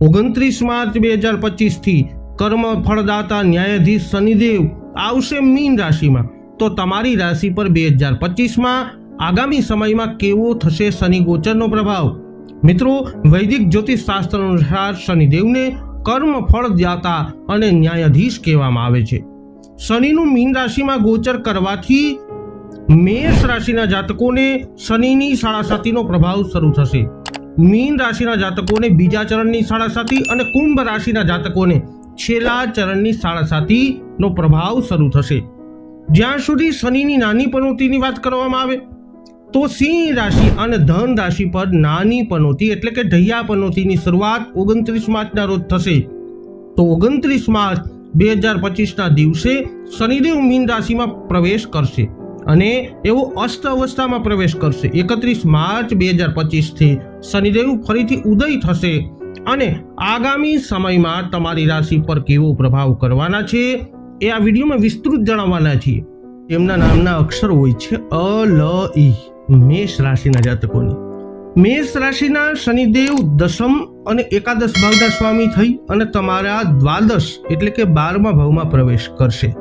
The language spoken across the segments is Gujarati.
ઓગણત્રીસ માર્ચ બે હજાર પચીસથી કર્મ ફળદાતા ન્યાયાધીશ શનિદેવ આવશે મીન રાશિમાં. તો તમારી રાશિ પર બે હજાર પચીસમાં આગામી સમયમાં કેવો થશે શનિ ગોચરનો પ્રભાવ? મિત્રો, વૈદિક જ્યોતિષ શાસ્ત્ર અનુસાર શનિદેવને કર્મ ફળદાતા અને ન્યાયાધીશ કહેવામાં આવે છે. શનિનું મીન રાશિમાં ગોચર કરવાથી મેષ રાશિના જાતકોને શનિની સાડાસાતીનો પ્રભાવ શરૂ થશે. મીન રાશિના જાતકોને બીજા ચરણની સાડાસાતી અને કુંભ રાશિના જાતકોને છેલ્લા ચરણની સાડાસાતીનો પ્રભાવ શરૂ થશે. જ્યાં સુધી શનિની નાની પનોતીની વાત કરવામાં આવે, તો સિંહ રાશિ અને ધન રાશિ પર નાની પનોતી એટલે કે ઢૈયા પનોતીની શરૂઆત ઓગણત્રીસ માર્ચના રોજ થશે. તો ઓગણત્રીસ માર્ચ બે હજાર પચીસના દિવસે શનિદેવ મીન રાશિમાં પ્રવેશ કરશે અને એવો અસ્ત અવસ્થામાં પ્રવેશ કરશે. એકત્રીસ માર્ચ બે હજાર પચીસથી શનિદેવ ફરીથી ઉદય થશે અને આગામી સમયમાં તમારી રાશિ પર કેવો પ્રભાવ કરવાના છે એ આ વિડીયોમાં વિસ્તૃત જણાવવાના છીએ. તેમના નામના અક્ષર હોય છે અ, લ ઈ મેષ રાશિના જાતકોની. મેષ રાશિના શનિદેવ દશમ અને એકાદશ ભાવના સ્વામી થઈ અને તમારા દ્વાદશ એટલે કે બારમા ભાવમાં પ્રવેશ કરશે.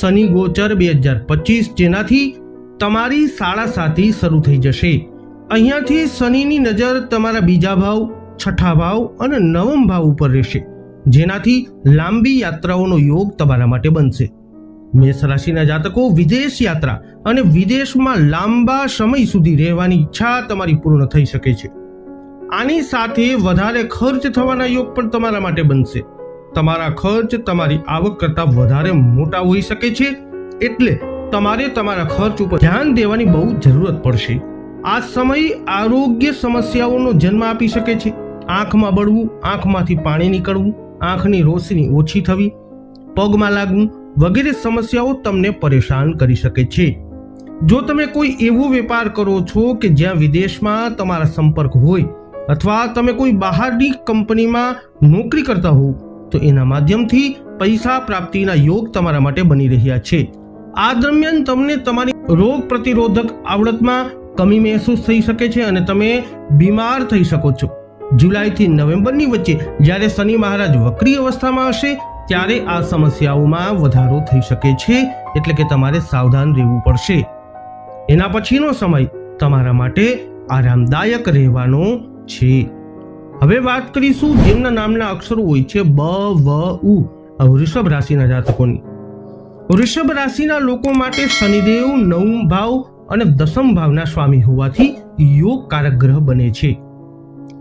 શનિ ગોચર બે હજાર પચીસ જેનાથી તમારી શાળા સાથી શરૂ થઈ જશે. અહીંયાથી શનિની નજર તમારા બીજા ભાવ, છઠ્ઠા ભાવ અને નવમ ભાવ ઉપર રહેશે, જેનાથી લાંબી યાત્રાઓનો યોગ તમારા માટે બનશે. મેષ રાશિના જાતકો વિદેશ યાત્રા અને વિદેશમાં લાંબા સમય સુધી રહેવાની ઈચ્છા તમારી પૂર્ણ થઈ શકે છે. આની સાથે વધારે ખર્ચ થવાના યોગ પણ તમારા માટે બનશે. તમારા ખર્ચ તમારી આવક કરતાં વધારે મોટા હોઈ શકે છે, એટલે તમારે તમારા ખર્ચ ઉપર ધ્યાન દેવાની બહુ જરૂરત પડશે. આ સમય આરોગ્ય સમસ્યાઓનો જન્મ આપી શકે છે. આંખમાં બળવું, આંખમાંથી પાણી નીકળવું, આંખની રોશની ઓછી થવી, પગમાં લાગવું વગેરે સમસ્યાઓ તમને પરેશાન કરી શકે છે. જો તમે કોઈ એવો વેપાર કરો છો કે જ્યાં વિદેશમાં તમારા સંપર્ક હોય અથવા તમે કોઈ બહારની કંપનીમાં નોકરી કરતા હો તો એના માધ્યમથી પૈસા પ્રાપ્તિના યોગ તમારા માટે બની રહ્યા છે. આ દરમિયાન તમને તમારી રોગ પ્રતિરોધક આવડતમાં કમી મહેસૂસ થઈ શકે છે અને તમે બીમાર થઈ શકો છો. જુલાઈથી નવેમ્બરની વચ્ચે જ્યારે શનિ મહારાજ વક્રી અવસ્થામાં હશે, ત્યારે આ સમસ્યાઓમાં વધારો થઈ શકે છે, એટલે કે તમારે સાવધાન રહેવું પડશે. એના પછીનો સમય તમારા માટે આરામદાયક રહેવાનો છે. હવે વાત કરીશું જેમના નામના અક્ષરો હોય છે બ, વ, ઉ વૃષભ રાશિના જાતકોની. વૃષભ રાશિના લોકો માટે શનિદેવ નવમ ભાવ અને દસમ ભાવના સ્વામી હોવાથી યોગકારક ગ્રહ બને છે.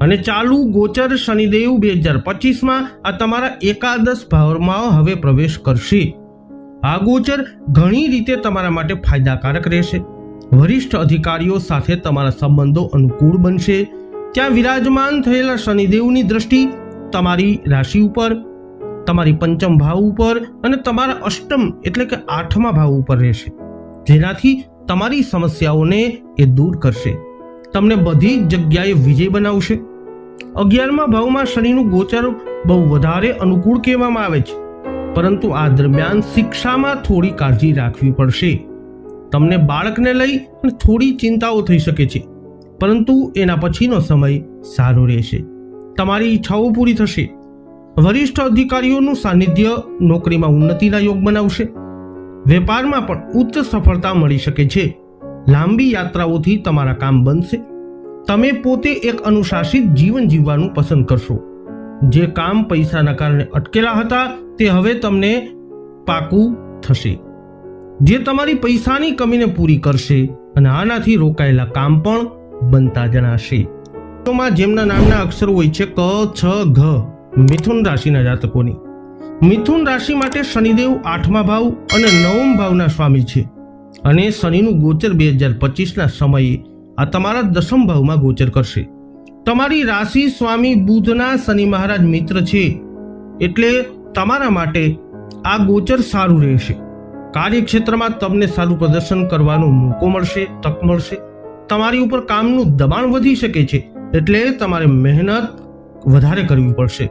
અને ચાલુ ગોચર શનિદેવ બે હજાર પચીસમાં આ તમારા એકાદશ ભાવમાં હવે પ્રવેશ કરશે. આ ગોચર ઘણી રીતે તમારા માટે ફાયદાકારક રહેશે. વરિષ્ઠ અધિકારીઓ સાથે તમારા સંબંધો અનુકૂળ બનશે. ત્યાં વિરાજમાન થયેલા શનિદેવની દ્રષ્ટિ તમારી રાશિ ઉપર, તમારી પંચમ ભાવ ઉપર અને તમારા અષ્ટમ એટલે કે આઠમા ભાવ ઉપર રહેશે. જેનાથી તમારી સમસ્યાઓને એ દૂર કરશે. તમને બધી જગ્યાએ વિજય બનાવશે. અગિયારમા ભાવમાં શનિનું ગોચર બહુ વધારે અનુકૂળ કહેવામાં આવે છે. પરંતુ આ દરમિયાન શિક્ષામાં થોડી કાળજી રાખવી પડશે. તમને બાળકને લઈ થોડી ચિંતાઓ થઈ શકે છે. પરંતુ એના પછીનો સમય સારો રહેશે. તમારી ઈચ્છાઓ પૂરી થશે. વરિષ્ઠ અધિકારીઓનું સાનિધ્ય નોકરીમાં ઉન્નતિના યોગ બનાવશે. વેપારમાં પણ ઉચ્ચ સફળતા મળી શકે છે. લાંબી યાત્રાઓથી તમારા કામ બનશે. તમે પોતે એક અનુશાસિત જીવન જીવવાનું પસંદ કરશો. જે કામ પૈસાના કારણે અટકેલા હતા, તે હવે તમને પાકું થશે. જે તમારી પૈસાની કમીને પૂરી કરશે અને આનાથી રોકાયેલા કામ પણ બનતા જણાશે. જેમના નામના અક્ષરો હોય છે, ક, છ, ઘ, મિથુન રાશિના જાતકોની. મિથુન રાશિ માટે શનિદેવ આઠમા ભાવ અને નવમ ભાવના સ્વામી છે. અને શનિનું ગોચર બે હજાર પચીસના સમયે આ તમારા દસમ ભાવમાં ગોચર કરશે. તમારી રાશિ સ્વામી બુધના શનિ મહારાજ મિત્ર છે, એટલે તમારા માટે આ ગોચર સારું રહેશે. કાર્યક્ષેત્રમાં તમને સારું પ્રદર્શન કરવાનો મોકો મળશે, તક મળશે. તમારી ઉપર કામનું દબાણ વધી શકે છે, એટલે તમારે મહેનત વધારે કરવી પડશે.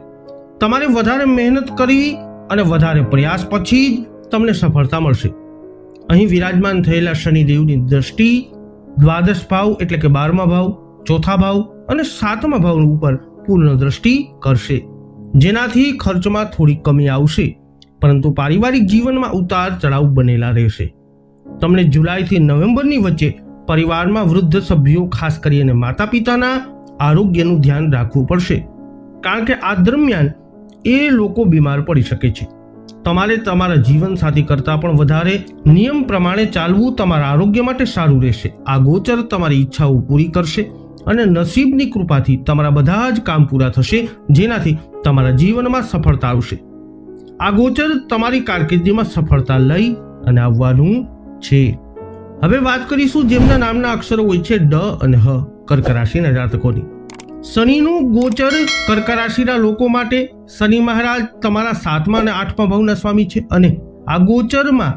તમારે વધારે મહેનત કરી અને વધારે પ્રયાસ પછી જ તમને સફળતા મળશે. અહીં વિરાજમાન થયેલા શનિદેવની દ્રષ્ટિ, દ્વાદશ ભાવ એટલે કે બારમા ભાવ, ચોથા ભાવ અને સાતમા ભાવ ઉપર પૂર્ણ દ્રષ્ટિ કરશે. જેનાથી ખર્ચમાં થોડી કમી આવશે, પરંતુ પારિવારિક જીવનમાં ઉતાર ચઢાવ બનેલા રહેશે. તમને જુલાઈથી નવેમ્બરની વચ્ચે પરિવારમાં વૃદ્ધ સભ્યો, ખાસ કરીને માતા પિતાના આરોગ્યનું ધ્યાન રાખવું પડશે. કારણ કે આ દરમિયાન એ લોકો બીમાર પડી શકે છે. તમારે તમારા જીવનસાથી કરતાં પણ વધારે નિયમ પ્રમાણે ચાલવું તમારા આરોગ્ય માટે સારું રહેશે. આ ગોચર તમારી ઈચ્છાઓ પૂરી કરશે અને નસીબની કૃપાથી તમારા બધા જ કામ પૂરા થશે, જેનાથી તમારા જીવનમાં સફળતા આવશે. આ ગોચર તમારી કારકિર્દીમાં સફળતા લઈ અને આવવાનું છે. હવે વાત કરીશું જેમના નામના અક્ષરો હોય છે ડ અને હ કર્ક રાશિના જાતકોની. શનિનું ગોચર કર્ક રાશિના લોકો માટે શનિ મહારાજ તમારા સાતમા અને આઠમા ભાવના સ્વામી છે અને આ ગોચરમાં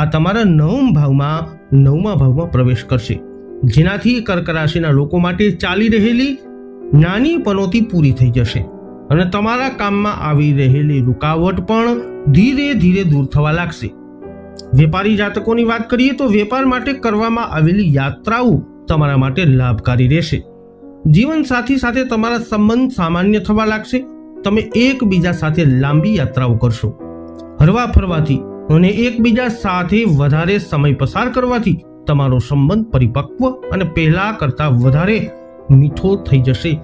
આ તમારા નવમ ભાવમાં, નવમા ભાવમાં પ્રવેશ કરશે. જેનાથી કર્ક રાશિના લોકો માટે ચાલી રહેલી નાની પનોતી પૂરી થઈ જશે અને તમારા કામમાં આવી રહેલી રૂકાવટ પણ ધીરે ધીરે દૂર થવા લાગશે. વેપારી જાતકોની વાત કરીએ તો વેપાર માટે કરવામાં આવેલી યાત્રાઓ તમારા માટે લાભકારી રહેશે. જીવન સાથી સાથે તમારા સંબંધ સામાન્ય થવા લાગશે. તમે એકબીજા સાથે લાંબી યાત્રાઓ કરશો. હરવા ફરવાથી અને એકબીજા સાથે વધારે સમય પસાર કરવાથી તમારો સંબંધ પરિપક્વ અને પહેલા કરતા વધારે મીઠો થઈ જશે.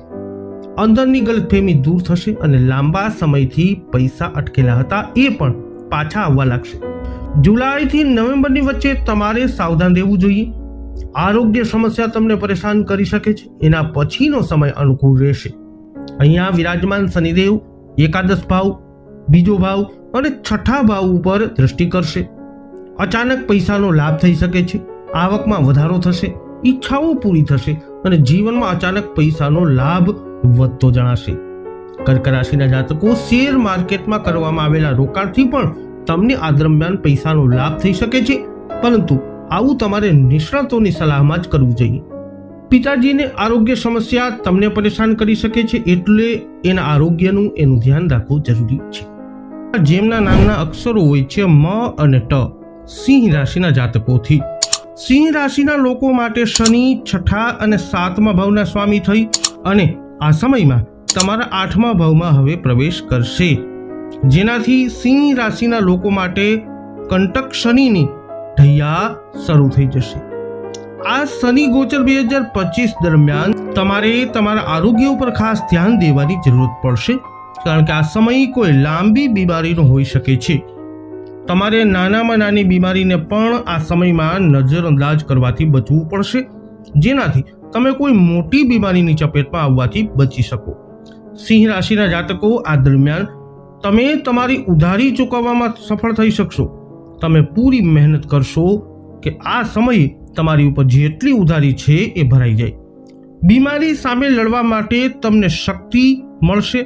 અંદરની ગલતફેમી દૂર થશે અને લાંબા સમયથી પૈસા અટકેલા હતા એ પણ પાછા આવવા લાગશે. જુલાઈથી નવેમ્બરની વચ્ચે તમારે સાવધાન રહેવું જોઈએ. આરોગ્ય સમસ્યા તમને પરેશાન કરી શકે છે. એના પછીનો સમય અનુકૂળ રહેશે. અહીંયા વિરાજમાન શનિદેવ, એકાદશ ભાવ, બીજો ભાવ અને છઠ્ઠા ભાવ ઉપર દ્રષ્ટિ કરશે. અચાનક પૈસાનો લાભ થઈ શકે છે. આવકમાં વધારો થશે. ઈચ્છાઓ પૂરી થશે અને જીવનમાં અચાનક પૈસાનો લાભ વધતો જણાશે. કર્ક રાશિના જાતકો શેર માર્કેટમાં કરવામાં આવેલા રોકાણથી પણ તમને આ દરમિયાન પૈસાનો લાભ થઈ શકે છે. પરંતુ આવું તમારે નિષ્ણાતોની સલાહમાં જ કરવું જોઈએ. પિતાજીને આરોગ્ય સમસ્યા તમને પરેશાન કરી શકે છે એટલે એના આરોગ્યનું એનું ધ્યાન રાખવું જરૂરી છે. જેમના નામના અક્ષરો હોય છે મ અને ટ, સિંહ રાશિના જાતકોથી. સિંહ રાશિના લોકો માટે શનિ, છઠ્ઠા અને સાતમા ભાવના સ્વામી થઈ અને આ સમયમાં તમારા આઠમા ભાવમાં હવે પ્રવેશ કરશે. જેનાથી સિંહ રાશિના લોકો માટે કંટક શનિની ઢૈયા શરૂ થઈ જશે. આ શનિ ગોચર બે હજાર પચીસ દરમિયાન તમારે તમારા આરોગ્ય ઉપર ખાસ ધ્યાન દેવાની જરૂરત પડશે, કારણ કે આ સમય કોઈ લાંબી બીમારીનો હોઈ શકે છે. તમારે નાનામાં નાની બીમારીને પણ આ સમયમાં નજરઅંદાજ કરવાથી બચવું પડશે, જેનાથી તમે કોઈ મોટી બીમારીની ચપેટમાં આવવાથી બચી શકો. સિંહ રાશિના જાતકો આ દરમિયાન તમે તમારી ઉધારી ચૂકવવામાં સફળ થઈ શકશો. તમે પૂરી મહેનત કરશો કે આ સમયે તમારી ઉપર જેટલી ઉધારી છે એ ભરાઈ જાય. બીમારી સામે લડવા માટે તમને શક્તિ મળશે,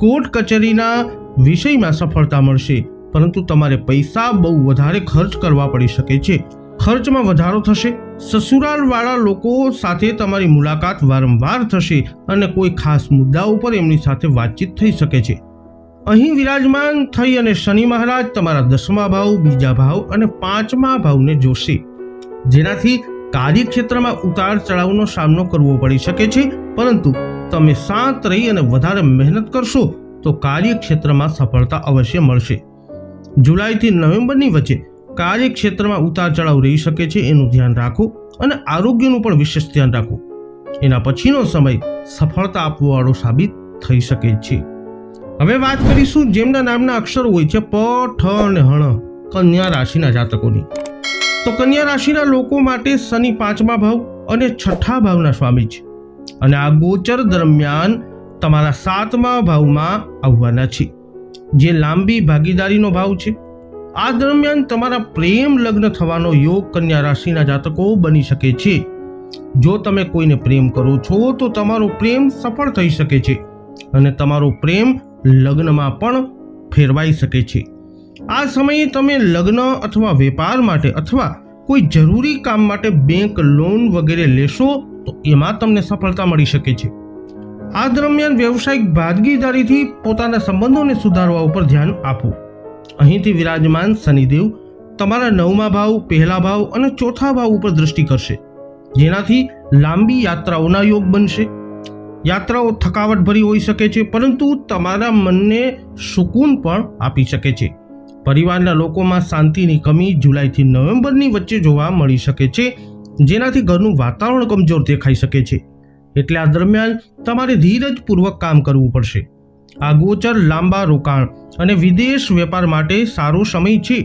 કોર્ટ કચેરીના વિષયમાં સફળતા મળશે, પરંતુ તમારે પૈસા બહુ વધારે ખર્ચ કરવા પડી શકે છે. ખર્ચમાં વધારો થશે, સસુરાલવાળા લોકો સાથે તમારી મુલાકાત વારંવાર થશે અને કોઈ ખાસ મુદ્દા ઉપર એમની સાથે વાતચીત થઈ શકે છે. અહીં વિરાજમાન થઈ અને શનિ મહારાજ તમારા દસમા ભાવ, બીજા ભાવ અને પાંચમા ભાવને જોશે. જેનાથી કાર્યક્ષેત્રમાં ઉતાર ચઢાવનો સામનો કરવો પડી શકે છે. પરંતુ તમે શાંત રહી અને વધારે મહેનત કરશો તો કાર્યક્ષેત્રમાં સફળતા અવશ્ય મળશે. જુલાઈથી નવેમ્બરની વચ્ચે કાર્યક્ષેત્રમાં ઉતાર ચઢાવ રહી શકે છે એનું ધ્યાન રાખો અને આરોગ્યનું પણ વિશેષ ધ્યાન રાખો. એના પછીનો સમય સફળતા આપવાવાળો સાબિત થઈ શકે છે. હવે વાત કરીશું જેમના નામના અક્ષરો હોય છે, પ, ઠ અને હણ, કન્યા રાશિના જાતકોની. તો કન્યા રાશિના લોકો માટે શનિ પાંચમા ભાવ અને છઠ્ઠા ભાવના સ્વામી છે. અને આ ગોચર દરમિયાન તમારા સાતમા ભાવમાં આવવાના છે. જે લાંબી ભાગીદારીનો ભાવ છે. આ દરમિયાન તમારા પ્રેમ લગ્ન થવાનો યોગ કન્યા રાશિના જાતકો બની શકે છે. જો તમે કોઈને પ્રેમ કરો છો, તો તમારો પ્રેમ સફળ થઈ શકે છે. અને તમારો પ્રેમ લગ્નમાં પણ ફેરવાઈ શકે છે. આ સમયે તમે લગ્ન અથવા વેપાર માટે અથવા કોઈ જરૂરી કામ માટે બેંક લોન વગેરે લેશો તો એમાં તમને સફળતા મળી શકે છે. આ દરમિયાન વ્યવસાયિક ભાગીદારીથી પોતાના સંબંધોને સુધારવા ઉપર ધ્યાન આપો. અહીંથી વિરાજમાન શનિદેવ તમારા નવમા ભાવ, પહેલા ભાવ અને ચોથા ભાવ ઉપર દૃષ્ટિ કરશે. જેનાથી લાંબી યાત્રાઓના યોગ બનશે. યાત્રાઓ થકાવટ ભરી હોઈ શકે છે, પરંતુ તમારા મનને સુકૂન પણ આપી શકે છે. પરિવારના લોકોમાં શાંતિની કમી જુલાઈથી નવેમ્બરની વચ્ચે જોવા મળી શકે છે, જેનાથી ઘરનું વાતાવરણ કમજોર દેખાઈ શકે છે. એટલે આ દરમિયાન તમારે ધીરજપૂર્વક કામ કરવું પડશે. આ ગોચર, લાંબા રોકાણ અને વિદેશ વેપાર માટે સારો સમય છે.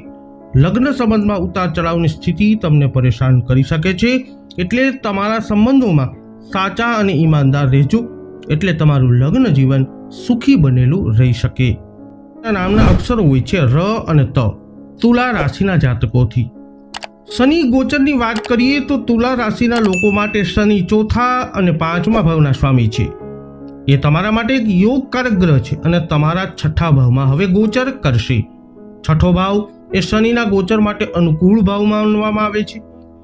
લગ્ન સંબંધમાં ઉતાર ચઢાવની સ્થિતિ તમને પરેશાન કરી શકે છે, એટલે તમારા સંબંધોમાં સાચા અને ઈમાનદાર રહેજો એટલે તમારું લગ્ન જીવન સુખી બનેલું રહી શકે. નામના અક્ષરો હોય છે ર અને ત. તુલા રાશિના જાતકોથી. શનિ ગોચરની વાત કરીએ તો તુલા રાશિના લોકો માટે શનિ ચોથા અને પાંચમા ભાવના સ્વામી છે. એ તમારા માટે એક યોગકારક ગ્રહ છે અને તમારા છઠ્ઠા ભાવમાં હવે ગોચર કરશે. છઠ્ઠો ભાવ એ શનિના ગોચર માટે અનુકૂળ ભાવ માનવામાં આવે છે.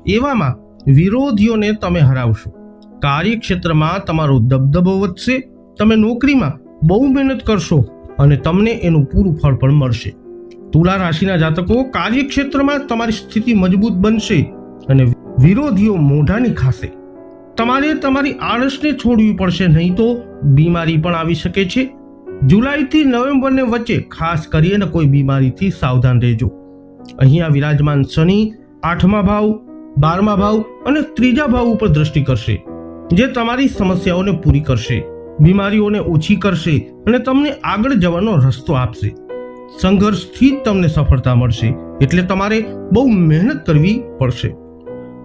એવામાં વિરોધીઓને તમે હરાવશો. કાર્યક્ષેત્રમાં તમારો દબદબો વધશે, તમે નોકરીમાં બહુ મહેનત કરશો અને તમને એનું પૂરું ફળ પણ મળશે. તુલા રાશિના જાતકો, કાર્યક્ષેત્રમાં તમારી સ્થિતિ મજબૂત બનશે અને વિરોધીઓ મોઢાની ખાશે. તમારે તમારી આળસને છોડવી પડશે, નહીં તો બીમારી પણ આવી શકે છે. જુલાઈથી નવેમ્બરને વચ્ચે ખાસ કરીને કોઈ બીમારીથી સાવધાન રહેજો. અહીંયા વિરાજમાન શનિ આઠમા ભાવ, બારમા ભાવ અને ત્રીજા ભાવ ઉપર દ્રષ્ટિ કરશે. જે તમારી સમસ્યાઓને પૂરી કરશે, બીમારીઓને ઓછી કરશે અને તમને આગળ જવાનો રસ્તો આપશે. સંઘર્ષથી જ તમને સફળતા મળશે, એટલે તમારે બહુ મહેનત કરવી પડશે.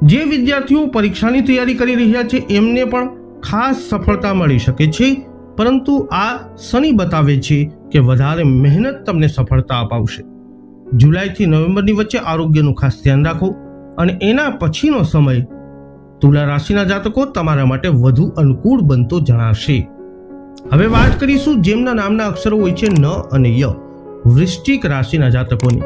જે વિદ્યાર્થીઓ પરીક્ષાની તૈયારી કરી રહ્યા છે, એમને પણ ખાસ સફળતા મળી શકે છે, પરંતુ આ શનિ બતાવે છે કે વધારે મહેનત તમને સફળતા અપાવશે. જુલાઈથી નવેમ્બરની વચ્ચે આરોગ્યનું ખાસ ધ્યાન રાખો અને એના પછીનો સમય તુલા રાશિના જાતકો તમારા માટે વધુ અનુકૂળ બનતો જણાશે. હવે વાત કરીશું જેમના નામના અક્ષરો હોય છે ન અને ય, વૃશ્ચિક રાશિના જાતકોની.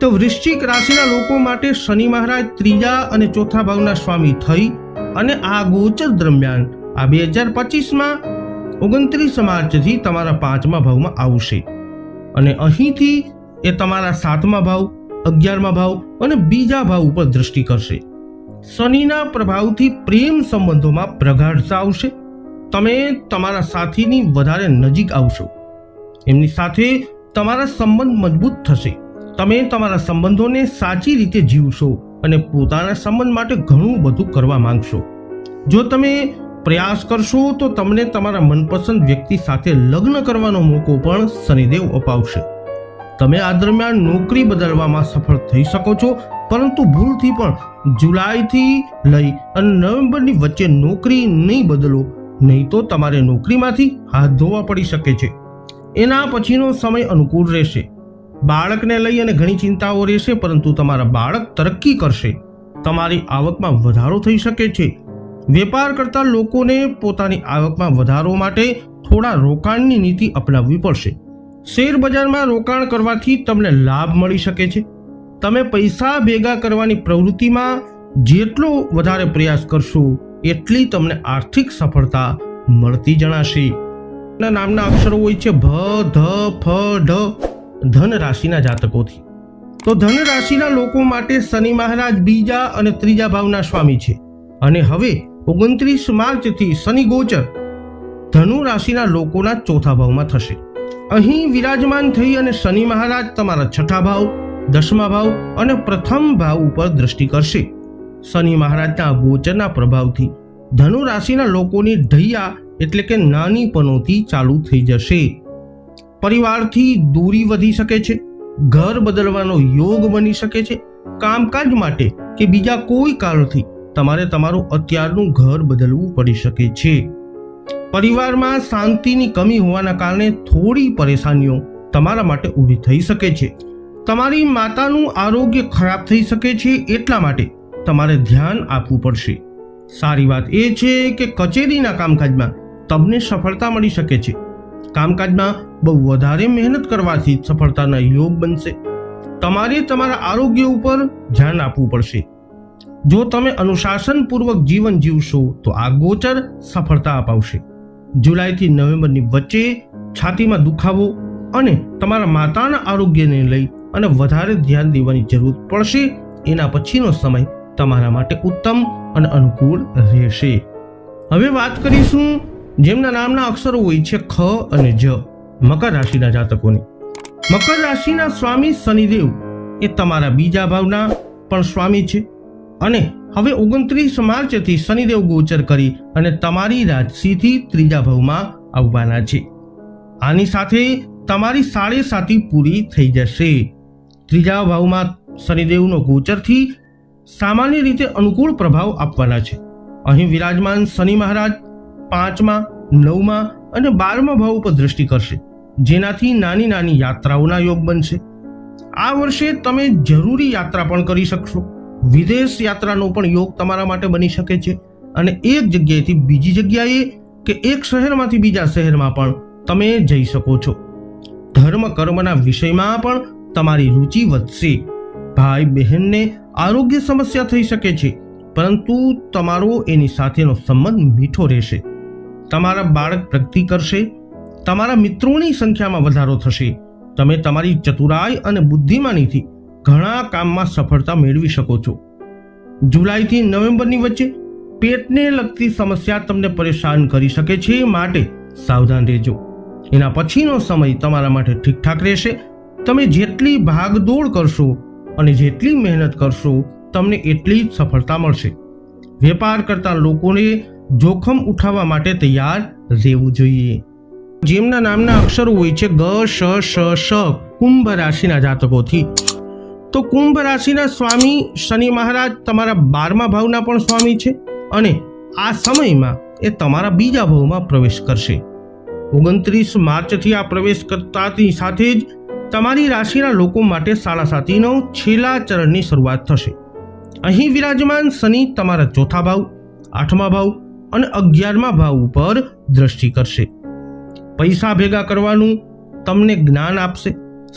તો વૃશ્ચિક રાશિના લોકો માટે શનિ મહારાજ ત્રીજા અને ચોથા ભાવના સ્વામી થઈ અને આ ગોચર દરમિયાન આ બે હજાર પચીસમાં ઓગણત્રીસ માર્ચથી તમારા પાંચમા ભાવમાં આવશે. અને અહીંથી એ તમારા સાતમા ભાવ, અગિયારમા ભાવ અને બીજા ભાવ ઉપર દ્રષ્ટિ કરશે. શનિના પ્રભાવથી પ્રેમ સંબંધોમાં પ્રગાઢતા આવશે તમે તમારા સાથીની વધારે નજીક આવશો. એમની સાથે તમારા સંબંધ મજબૂત થશે. તમે તમારા સંબંધોને સાચી રીતે જીવશો અને પોતાના સંબંધ માટે ઘણું બધું કરવા માંગશો. જો તમે પ્રયાસ કરશો તો તમને તમારા મનપસંદ વ્યક્તિ સાથે લગ્ન કરવાનો મોકો પણ શનિદેવ અપાવશે. તમે આ દરમિયાન નોકરી બદલવામાં સફળ થઈ શકો છો, પરંતુ ભૂલથી પણ જુલાઈથી લઈ અને નવેમ્બરની વચ્ચે નોકરી નહીં બદલો, નહીં તો તમારે નોકરીમાંથી હાથ ધોવા પડી શકે છે. એના પછીનો સમય અનુકૂળ રહેશે. બાળકને લઈ અને ઘણી ચિંતાઓ રહેશે, પરંતુ તમારા બાળક તરક્કી કરશે. તમારી આવકમાં વધારો થઈ શકે છે. વેપાર કરતા લોકોને પોતાની આવકમાં વધારો માટે થોડા રોકાણની નીતિ અપનાવવી પડશે. શેર બજારમાં રોકાણ કરવાથી તમને લાભ મળી શકે છે. તમે પૈસા ભેગા કરવાની પ્રવૃત્તિમાં જેટલો વધારે પ્રયાસ કરશો, એટલી તમને આર્થિક સફળતા મળતી જણાશે. નામના અક્ષરો હોય છે ભ, ધ, ફ, ઢ, ધન રાશિના જાતકોથી. તો ધન રાશિના લોકો માટે શનિ મહારાજ બીજા અને ત્રીજા ભાવના સ્વામી છે. અને હવે ઓગણત્રીસ માર્ચથી શનિ ગોચર ધનુ રાશિના લોકોના ચોથા ભાવમાં થશે. અહીં વિરાજમાન થઈ અને શનિ મહારાજ તમારા છઠ્ઠા ભાવ, દસમા ભાવ અને પ્રથમ ભાવ ઉપર દ્રષ્ટિ કરશે. શનિ મહારાજના ગોચરના પ્રભાવથી ધનુ રાશિના લોકોની ઢૈયા એટલે કે નાની ચાલુ થઈ જશે. પરિવારથી દૂરી વધી શકે છે, ઘર બદલવાનો યોગ બની શકે છે, કામકાજ માટે કે બીજા કોઈ કારણથી તમારે તમારું અત્યારનું ઘર બદલવું પડી શકે છે. પરિવારમાં શાંતિની કમી હોવાના કારણે થોડી પરેશાનીઓ તમારા માટે ઊભી થઈ શકે છે. તમારી માતાનું આરોગ્ય ખરાબ થઈ શકે છે એટલા માટે તમારે ધ્યાન આપવું પડશે. સારી વાત એ છે કે કચેરીના કામકાજમાં તમને સફળતા મળી શકે છે. કામકાજમાં બહુ વધારે મહેનત કરવાથી સફળતાના યોગ બનશે. તમારે તમારા આરોગ્ય ઉપર ધ્યાન આપવું પડશે. જો તમે અનુશાસનપૂર્વક જીવન જીવશો તો આ ગોચર સફળતા અપાવશે. જુલાઈથી નવેમ્બરની વચ્ચે છાતીમાં દુખાવો અને તમારા માતાના આરોગ્યને લઈ અને વધારે ધ્યાન દેવાની જરૂર પડશે, એના પછીનો સમય તમારા માટે ઉત્તમ અને અનુકૂળ રહેશે. હવે વાત કરીશું જેમના નામના અક્ષરો હોય છે ખ અને જ, મકર રાશિના જાતકોને. મકર રાશિના સ્વામી શનિદેવ એ તમારા બીજા ભાવના પણ સ્વામી છે અને હવે ઓગણત્રીસ માર્ચથી શનિદેવ ગોચર કરી અને તમારી રાશિથી ત્રીજા ભાવમાં આવવાના છે. આની સાથે તમારી સાડે સાતી પૂરી થઈ જશે. ત્રીજા ભાવમાં શનિદેવનો ગોચરથી સામાન્ય રીતે અનુકૂળ પ્રભાવ આપવાના છે. અહીં વિરાજમાન શનિ મહારાજ પાંચમા, નવમા અને બારમા ભાવ ઉપર દ્રષ્ટિ કરશે, જેનાથી નાની નાની યાત્રાઓના યોગ બનશે. આ વર્ષે તમે જરૂરી યાત્રા પણ કરી શકશો. વિદેશ યાત્રાનો પણ યોગ તમારા માટે બની શકે છે. અને એક જગ્યાએથી બીજી જગ્યાએ કે એક શહેરમાંથી બીજા શહેરમાં પણ તમે જઈ શકો છો. ધર્મ કર્મના વિષયમાં પણ તમારી રુચિ વધશે. ભાઈ બહેનને આરોગ્ય સમસ્યા થઈ શકે છે, પરંતુ તમારો એની સાથેનો સંબંધ મીઠો રહેશે. તમારા બાળક પ્રગતિ કરશે, તમારા મિત્રોની સંખ્યામાં વધારો થશે. તમે તમારી ચતુરાઈ અને બુદ્ધિમાનીથી ઘણા કામમાં સફળતા મેળવી શકો છો. જુલાઈથી નવેમ્બરની વચ્ચે પેટને લગતી સમસ્યા તમને પરેશાન કરી શકે છે માટે સાવધાન રહેજો. એના પછીનો સમય તમારા માટે ઠીકઠાક રહેશે. તમે જેટલી ભાગદોડ કરશો અને જેટલી મહેનત કરશો, તમને એટલી જ સફળતા મળશે. વેપાર કરતા લોકોને જોખમ ઉઠાવવા માટે તૈયાર રહેવું જોઈએ. જેમના નામના અક્ષરો હોય છે ગ, શ શ શ, કુંભ રાશિના જાતકોથી. તો કુંભ રાશિના સ્વામી શનિ મહારાજ તમારા બારમા ભાવના પણ સ્વામી છે અને આ સમયમાં એ તમારા બીજા ભાવમાં પ્રવેશ કરશે. ઓગણત્રીસ માર્ચથી આ પ્રવેશ કરતાની સાથે જ તમારી રાશિના લોકો માટે સાડા સાતીનો છેલ્લા ચરણની શરૂઆત થશે. અહીં વિરાજમાન શનિ તમારા ચોથા ભાવ, આઠમા ભાવ અને અગિયારમા ભાવ ઉપર દ્રષ્ટિ કરશે. પૈસા ભેગા કરવાનું તમને જ્ઞાન આપશે.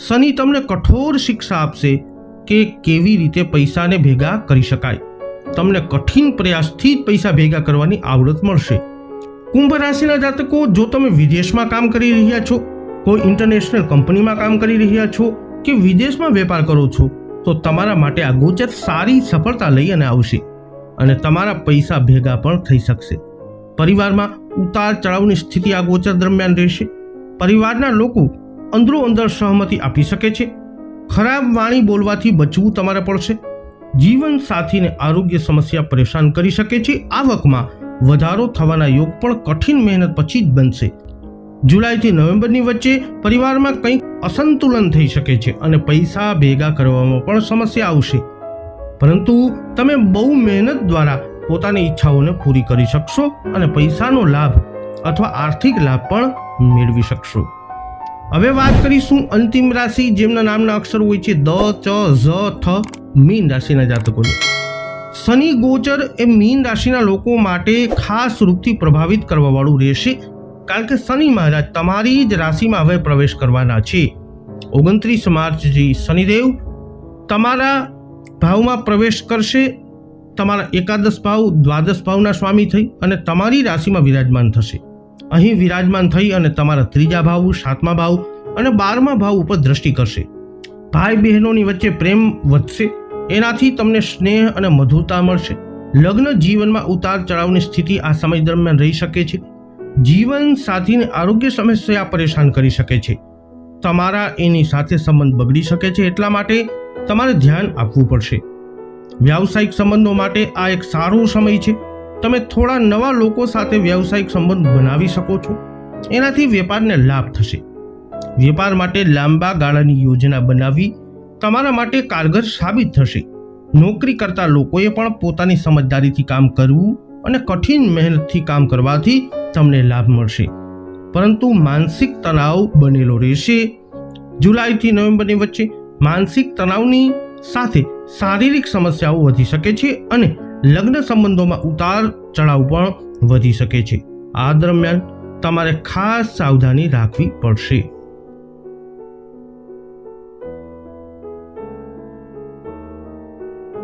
શનિ તમને કઠોર શિક્ષા આપશે. કે કેવી રીતે પૈસાને ભેગા કરી શકાય? તમને કઠિન પ્રયાસથી જ પૈસા ભેગા કરવાની આવડત મળશે. કુંભ રાશિના જાતકો, જો તમે વિદેશમાં કામ કરી રહ્યા છો, કોઈ ઇન્ટરનેશનલ કંપનીમાં કામ કરી રહ્યા છો કે વિદેશમાં વેપાર કરો છો, તો તમારા માટે આ ગોચર સારી સફળતા લઈ અને આવશે અને તમારા પૈસા ભેગા પણ થઈ શકશે. પરિવારમાં ઉતાર ચઢાવની સ્થિતિ આ ગોચર દરમિયાન રહેશે. પરિવારના લોકો અંદરો અંદર સહમતિ આપી શકે છે. ખરાબ વાણી બોલવાથી બચવું તમારે પડશે. જીવન સાથીને આરોગ્ય સમસ્યા પરેશાન કરી શકે છે. આવકમાં વધારો થવાના યોગ પણ કઠિન મહેનત પછી જ બનશે. જુલાઈથી નવેમ્બરની વચ્ચે પરિવારમાં કંઈક અસંતુલન થઈ શકે છે અને પૈસા ભેગા કરવામાં પણ સમસ્યા આવશે. પરંતુ તમે બહુ મહેનત દ્વારા પોતાની ઈચ્છાઓને પૂરી કરી શકશો અને પૈસાનો લાભ અથવા આર્થિક લાભ પણ મેળવી શકશો. હવે વાત કરીશું અંતિમ રાશિ, જેમના નામના અક્ષર હોય છે દ, ચ, ઝ, થ, મીન રાશિના જાતકોને. શનિ ગોચર એ મીન રાશિના લોકો માટે ખાસ રૂપથી પ્રભાવિત કરવાવાળું રહેશે, કારણ કે શનિ મહારાજ તમારી જ રાશિમાં હવે પ્રવેશ કરવાના છે. ઓગણત્રીસ માર્ચથી શનિદેવ તમારા ભાવમાં પ્રવેશ કરશે, તમારા એકાદશ ભાવ, દ્વાદશ ભાવના સ્વામી થઈ અને તમારી રાશિમાં વિરાજમાન થશે. અહીં વિરાજમાન થઈ અને તમારા ત્રીજા ભાવ, સાતમા ભાવ અને બારમા ભાવ ઉપર દ્રષ્ટિ કરશે. ભાઈ બહેનોની વચ્ચે પ્રેમ વધશે, એનાથી તમને સ્નેહ અને મધુરતા મળશે. લગ્ન જીવનમાં ઉતાર ચઢાવની સ્થિતિ આ સમય દરમિયાન રહી શકે છે. જીવન સાથીને આરોગ્ય સમસ્યા પરેશાન કરી શકે છે. તમારા એની સાથે સંબંધ બગડી શકે છે, એટલા માટે તમારે ધ્યાન આપવું પડશે. વ્યાવસાયિક સંબંધો માટે આ એક સારો સમય છે. તમે થોડા નવા લોકો સાથે વ્યવસાયિક સંબંધ બનાવી શકો છો. એનાથી વેપારને લાભ થશે. વેપાર માટે લાંબા ગાળાની યોજના બનાવવી તમારા માટે કારગર સાબિત થશે. નોકરી કરતા લોકોએ પણ પોતાની સમજદારીથી કામ કરવું અને કઠિન મહેનતથી કામ કરવાથી તમને લાભ મળશે. પરંતુ માનસિક તણાવ બનેલો રહેશે. જુલાઈથી નવેમ્બરની વચ્ચે માનસિક તણાવની સાથે શારીરિક સમસ્યાઓ વધી શકે છે અને લગ્ન સંબંધોમાં ઉતાર ચઢાવ પણ વધી શકે છે. આ દરમિયાન તમારે ખાસ સાવધાની રાખવી પડશે.